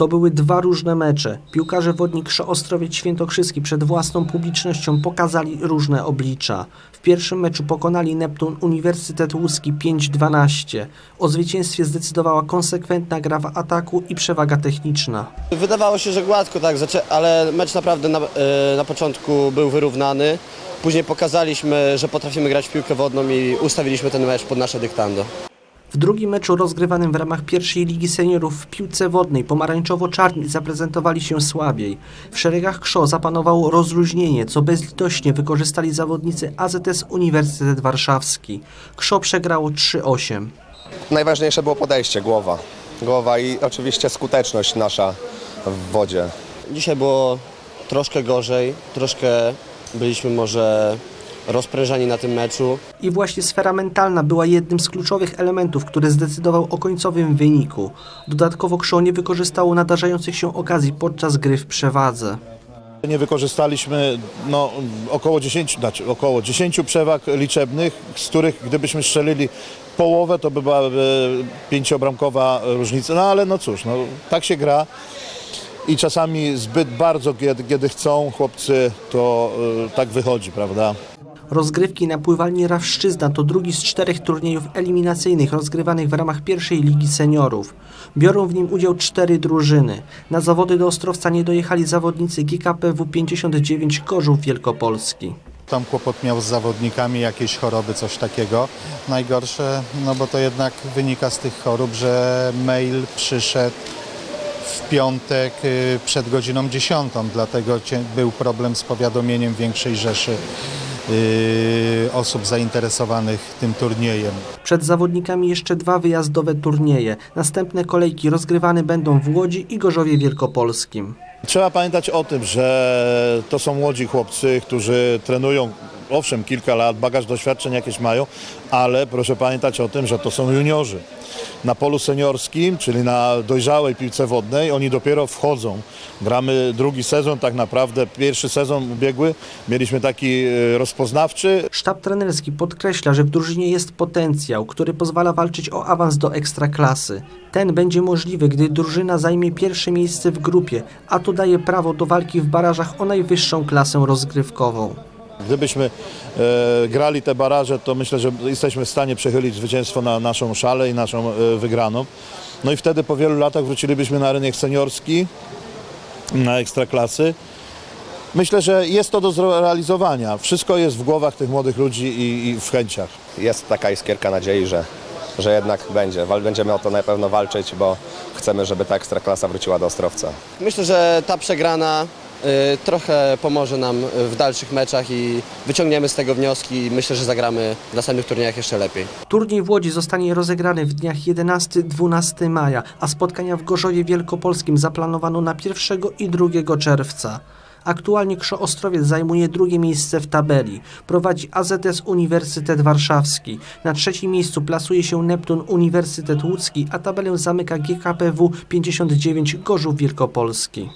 To były dwa różne mecze. Piłkarze Wodnik Ostrowiec Świętokrzyski przed własną publicznością pokazali różne oblicza. W pierwszym meczu pokonali Neptun Uniwersytet Łódzki 5-12. O zwycięstwie zdecydowała konsekwentna gra w ataku i przewaga techniczna. Wydawało się, że gładko, tak, ale mecz naprawdę na, e, na początku był wyrównany. Później pokazaliśmy, że potrafimy grać w piłkę wodną i ustawiliśmy ten mecz pod nasze dyktando. W drugim meczu rozgrywanym w ramach pierwszej ligi seniorów w piłce wodnej pomarańczowo-czarni zaprezentowali się słabiej. W szeregach KSZO zapanowało rozluźnienie, co bezlitośnie wykorzystali zawodnicy AZS Uniwersytet Warszawski. KSZO przegrało 3-8. Najważniejsze było podejście, głowa. Głowa i oczywiście skuteczność nasza w wodzie. Dzisiaj było troszkę gorzej, troszkę byliśmy może rozprężeni na tym meczu. I właśnie sfera mentalna była jednym z kluczowych elementów, który zdecydował o końcowym wyniku. Dodatkowo KSZO nie wykorzystało nadarzających się okazji podczas gry w przewadze. Nie wykorzystaliśmy no, około 10, znaczy około 10 przewag liczebnych, z których gdybyśmy strzelili połowę, to by była pięciobramkowa różnica. No ale no cóż, no, tak się gra i czasami zbyt bardzo, kiedy, kiedy chcą chłopcy, to e, tak wychodzi, prawda? Rozgrywki na pływalni Rawszczyzna to drugi z czterech turniejów eliminacyjnych rozgrywanych w ramach pierwszej ligi seniorów. Biorą w nim udział cztery drużyny. Na zawody do Ostrowca nie dojechali zawodnicy GKPW 59 Gorzów Wielkopolski. Tam kłopot miał z zawodnikami, jakieś choroby, coś takiego. Najgorsze, no bo to jednak wynika z tych chorób, że mail przyszedł w piątek y, przed godziną 10, dlatego był problem z powiadomieniem większej rzeszy osób zainteresowanych tym turniejem. Przed zawodnikami jeszcze dwa wyjazdowe turnieje. Następne kolejki rozgrywane będą w Łodzi i Gorzowie Wielkopolskim. Trzeba pamiętać o tym, że to są młodzi chłopcy, którzy trenują owszem kilka lat, bagaż doświadczeń jakieś mają, ale proszę pamiętać o tym, że to są juniorzy. Na polu seniorskim, czyli na dojrzałej piłce wodnej, oni dopiero wchodzą. Gramy drugi sezon, tak naprawdę pierwszy sezon ubiegły mieliśmy taki e, rozpoznawczy, Sztab trenerski podkreśla, że w drużynie jest potencjał, który pozwala walczyć o awans do ekstraklasy. Ten będzie możliwy, gdy drużyna zajmie pierwsze miejsce w grupie, a to daje prawo do walki w barażach o najwyższą klasę rozgrywkową. Gdybyśmy e, grali te baraże, to myślę, że jesteśmy w stanie przechylić zwycięstwo na naszą szalę i naszą e, wygraną. No i wtedy po wielu latach wrócilibyśmy na rynek seniorski, na ekstraklasy. Myślę, że jest to do zrealizowania. Wszystko jest w głowach tych młodych ludzi i, i w chęciach. Jest taka iskierka nadziei, że, że jednak będzie. Będziemy o to na pewno walczyć, bo chcemy, żeby ta ekstraklasa wróciła do Ostrowca. Myślę, że ta przegrana trochę pomoże nam w dalszych meczach i wyciągniemy z tego wnioski i myślę, że zagramy w następnych turniejach jeszcze lepiej. Turniej w Łodzi zostanie rozegrany w dniach 11-12 maja, a spotkania w Gorzowie Wielkopolskim zaplanowano na 1 i 2 czerwca. Aktualnie Krzo Ostrowiec zajmuje drugie miejsce w tabeli. Prowadzi AZS Uniwersytet Warszawski. Na trzecim miejscu plasuje się Neptun Uniwersytet Łódzki, a tabelę zamyka GKPW 59 Gorzów Wielkopolski.